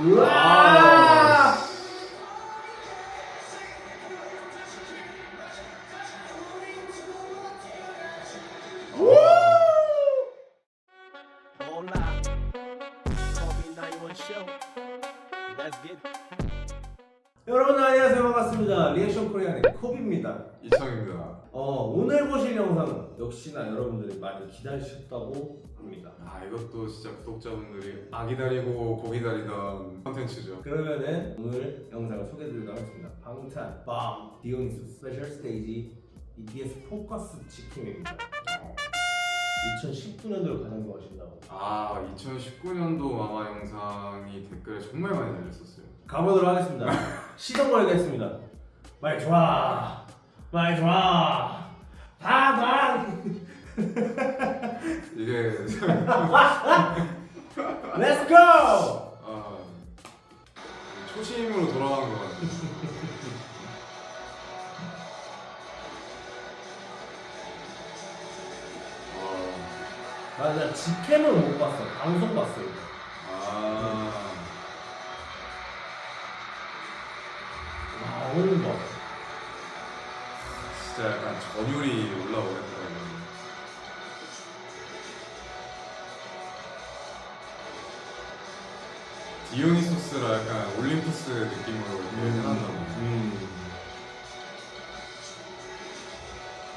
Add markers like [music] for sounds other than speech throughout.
우 리액션 코리안의 코비입니다. 이창입니다. 어, 오늘 보실 영상은 역시나 여러분들이 많이 기다리셨다고 합니다. 아 이것도 진짜 구독자분들이 아 기다리고 고 기다리던 컨텐츠죠. 그러면은 오늘 영상을 소개해드리도록 하겠습니다. 방탄 밤 디오니스 스페셜 스테이지 BTS 포커스 지킴입니다. 2019년도를 가장 좋아하신다고. 아 2019년도 마마 영상이 댓글에 정말 많이 달렸었어요. 가보도록 하겠습니다. 시동 걸겠습니다 말 좋아 말 좋아 방방 이게 렛츠 고! 아, 초심으로 돌아간 것 같아요. 아, 아, 나 직캠을 못 봤어. 방송 봤어 전율이 올라오겠더라고요. 디오니소스라 약간 올림푸스 느낌으로 이렇게 해놨나 보네. 음.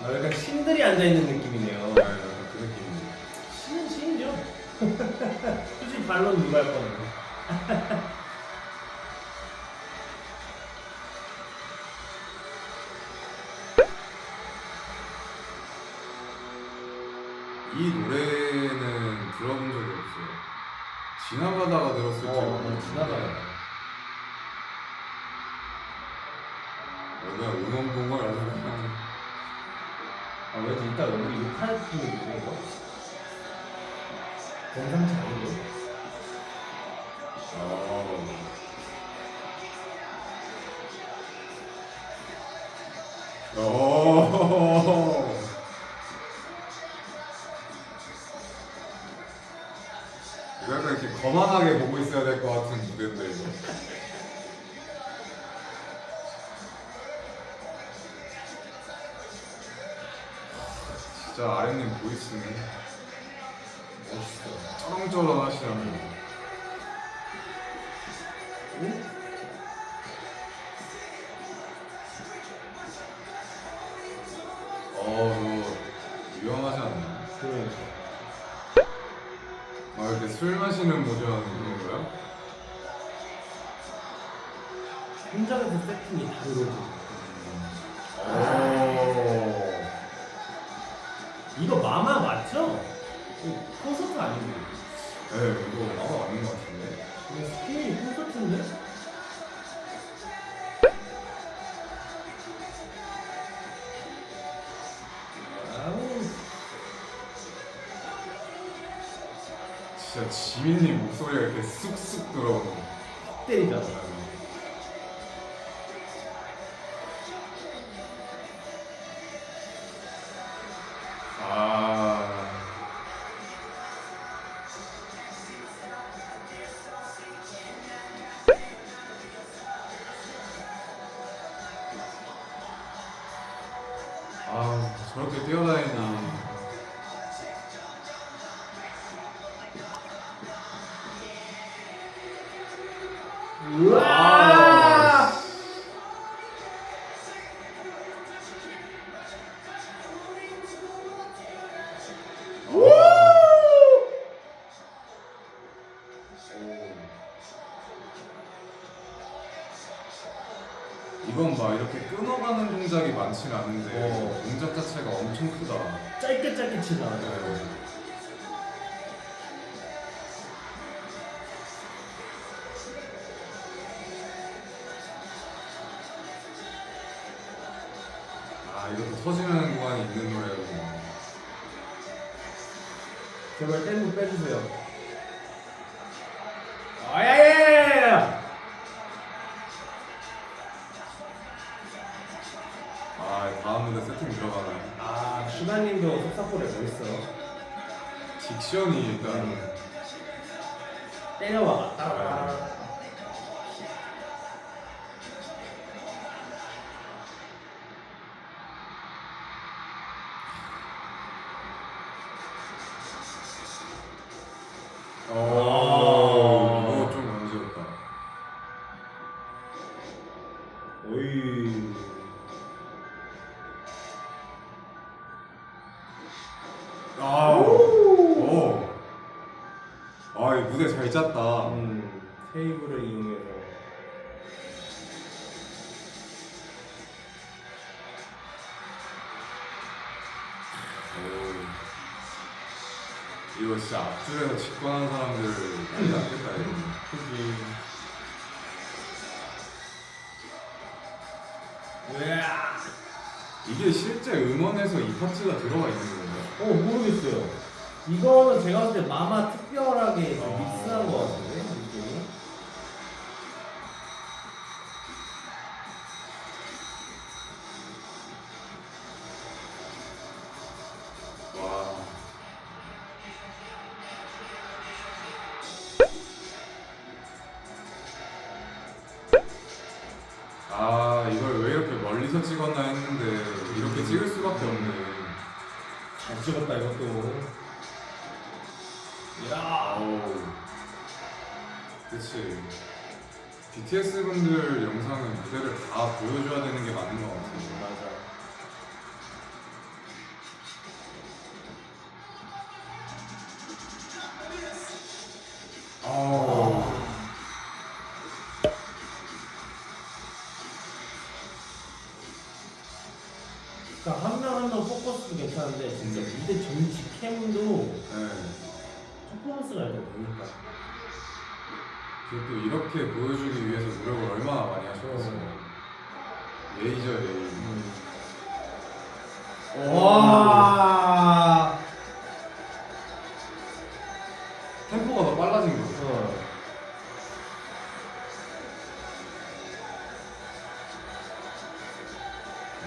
나 약간 신들이 앉아있는 느낌이네요. 아, 약간 그 느낌이네. 신은 신이죠. [laughs] 솔직히 반론 누가 할 거예요? 지나가다가 들었을 줄 어. 지나가요. 오늘 응원봉을 아주 그냥 아, 왠지 이따 우리 욕할 분위기네, 이거. 정상치 않 약간 이렇게 거만하게 보고 있어야 될 것 같은 무대인데 이거. 진짜 아랫님 보이스네. 멋있어. 쩌렁쩌렁 하시라고. 응? 술 마시는 모션 그런 거야? 현장에서 세팅이 다르거든. 오. 이거 마마 맞죠? 이거 콘서트 아니고 네, 이거 마마 맞는 것 같은 지민님 목소리가 이렇게 쑥쑥 들어오는. 확 때리잖아 아. 아, 저렇게 뛰어다니니. 동작이 많진 않은데 어. 동작 자체가 엄청 크다. 짧게 짧게 치잖아 네. 아 이것도 터지는 구간이 있는 노래였구나. 제발 댄스 빼주세요 한숨 들어가나요? 아 슈나님도 속사포를 멋있어 딕션이 일단 때려와 따라와 네. 어. 짰다. 음, 테이블을 이용해서. 오. 이거 진짜 앞줄에서 직관한 사람들 난리 났겠다 이거. 그지. 이게 실제 음원에서 이 파트가 들어가 있는 건가요? 어 모르겠어요. 이거는 제가 봤을 때 마마 특별하게 좀 어. 믹스한 것 같은데 느낌이. 와. 아 이걸 왜 이렇게 멀리서 찍었나 했는데 이렇게 찍을 수밖에 없네. 잘 찍었다 이것도. 야. 아우. 그치. BTS 분들 영상은 무대를 다 보여줘야 되는 게 맞는 것 같아. 맞아. 그러니까 한 명 한 명 포커스도 괜찮은데 진짜 음. 무대 전체 캠도 네. 퍼포먼스가 일단 되니까. 그리고 또 이렇게 보여주기 위해서 노력을 얼마나 많이 하셨겠어요. 예의죠 예의. 와. 템포가 더 빨라진 거죠. 어.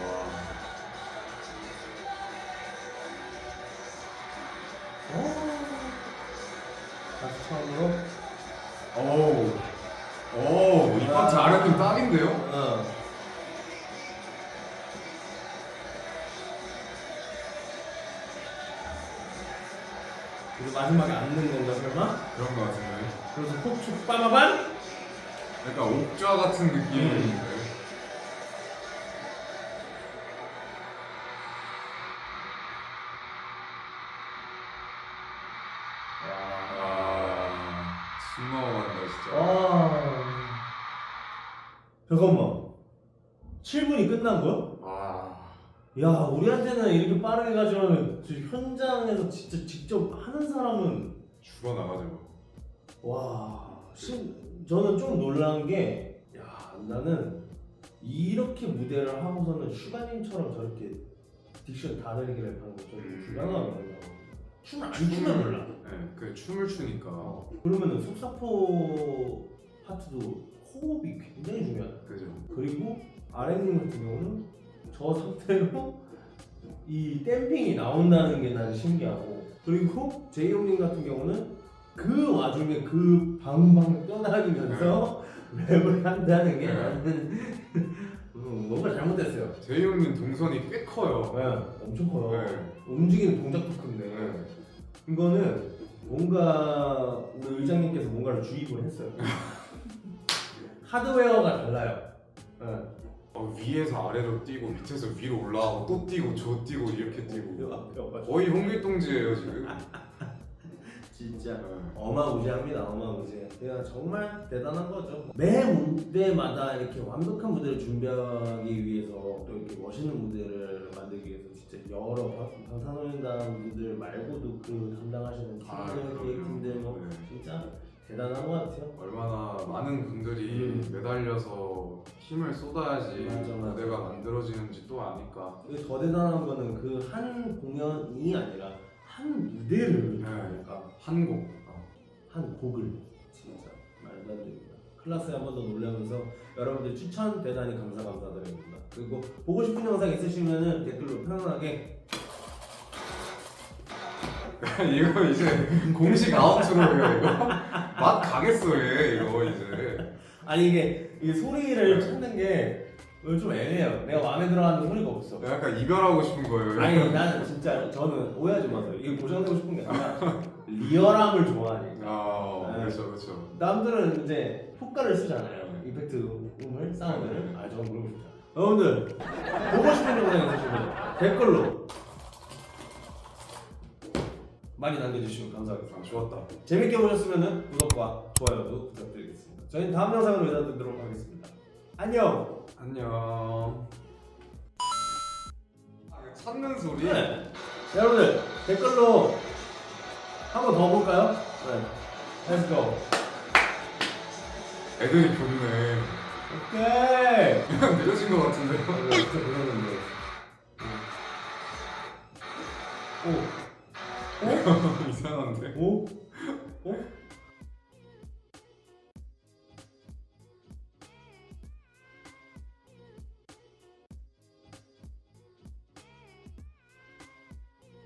와. 처음으로. 오우. 오우. 이 파트 아래팀 딱인데요? 어. 그리고 마지막에 안 넣는 건가 설마? 그런 거 같은데. 그래서 폭축 빠마반? 약간 옥좌 같은 느낌인 잠깐만. 7분이 끝난 거야? 아, 야, 우리한테는 이렇게 빠르게 가져가면 저 현장에서 진짜 직접 하는 사람은 죽어 나가죠. 와, 신, 저는 좀 놀란 게, 야, 나는 이렇게 무대를 하고서는 슈가님처럼 저렇게 딕션 다 내리기를 하는 거좀 음. 불안하거든요. 춤을 안 추면 몰라. 네, 그 춤을 추니까. 어, 그러면은 속사포 파트도 호흡이 굉장히 중요하다. 그죠. 그리고 아랫님 같은 경우는 저 상태로 이 댐핑이 나온다는 게 난 신기하고 그리고 제이홉님 같은 경우는 그 와중에 그 방방 떠다니면서 랩을 한다는 게 네. 나는 음, 뭔가 잘못됐어요. 제이홉님 동선이 꽤 커요. 네, 엄청 커요. 네. 움직이는 동작도 큰데 네. 이거는 뭔가 우리 의장님께서 뭔가를 주입을 했어요. [laughs] 하드웨어가 달라요. 네. 어, 위에서 아래로 뛰고 밑에서 위로 올라가고 또 뛰고 저 뛰고 이렇게 뛰고. 거의 홍길동지예요 지금. [laughs] 진짜 네. 어마무지합니다 어마무지 그냥 정말 대단한 거죠 매 무대마다 이렇게 완벽한 무대를 준비하기 위해서 또 이렇게 멋있는 무대를 만들기 위해서 진짜 여러 방- 방탄소년단 분들 말고도 그 담당하시는 아, 팀들 그럼요. 기획팀들 뭐 네. 진짜 대단한 것 같아요 얼마나 많은 분들이 음. 매달려서 힘을 쏟아야지 맞아, 맞아. 무대가 만들어지는지 또 아니까. 이게 더 대단한 거는 그 한 공연이 아니라 한 무대를 네. 하니까 한 곡. 한 곡을 진짜 말도 안 됩니다. 클라스에 한 번 더 놀라면서 여러분들 추천 대단히 감사 감사드립니다. 그리고 보고 싶은 영상 있으시면은 댓글로 편안하게 [laughs] 이거 이제 공식 아웃트로예요 이거. 맛 가겠어 얘 이거 이제. 아니 이게 이게 소리를 찾는 게 이거 좀 애매해요. 내가 마음에 들어하는 소리가 없어. 약간 이별하고 싶은 거예요. 아니 나는 진짜 저는 오해하지 마세요. 이게 보장되고 싶은 게 아니라 [laughs] 리얼함을 좋아하니까. 아 네. 그렇죠 그렇죠. 남들은 이제 효과를 쓰잖아요. 이펙트 음을 사운드를. 아 저는 모르고 싶다. 여러분들 보고 싶은 영상 있으시면 댓글로 많이 남겨주시면 감사하겠습니다. 아 좋았다. 재밌게 보셨으면 구독과 좋아요도 부탁드리겠습니다. 저희는 다음 영상으로 인사드리도록 하겠습니다. 안녕. 안녕. 아, 이거 찾는 소리? 네. 여러분들 댓글로 한 번 더 볼까요? 네. Let's go. 애들이 좋네. 오케이. 그냥 느려진 것 같은데. 진짜 그러는데. 오. 오? [laughs] 이상한데. 오? 오?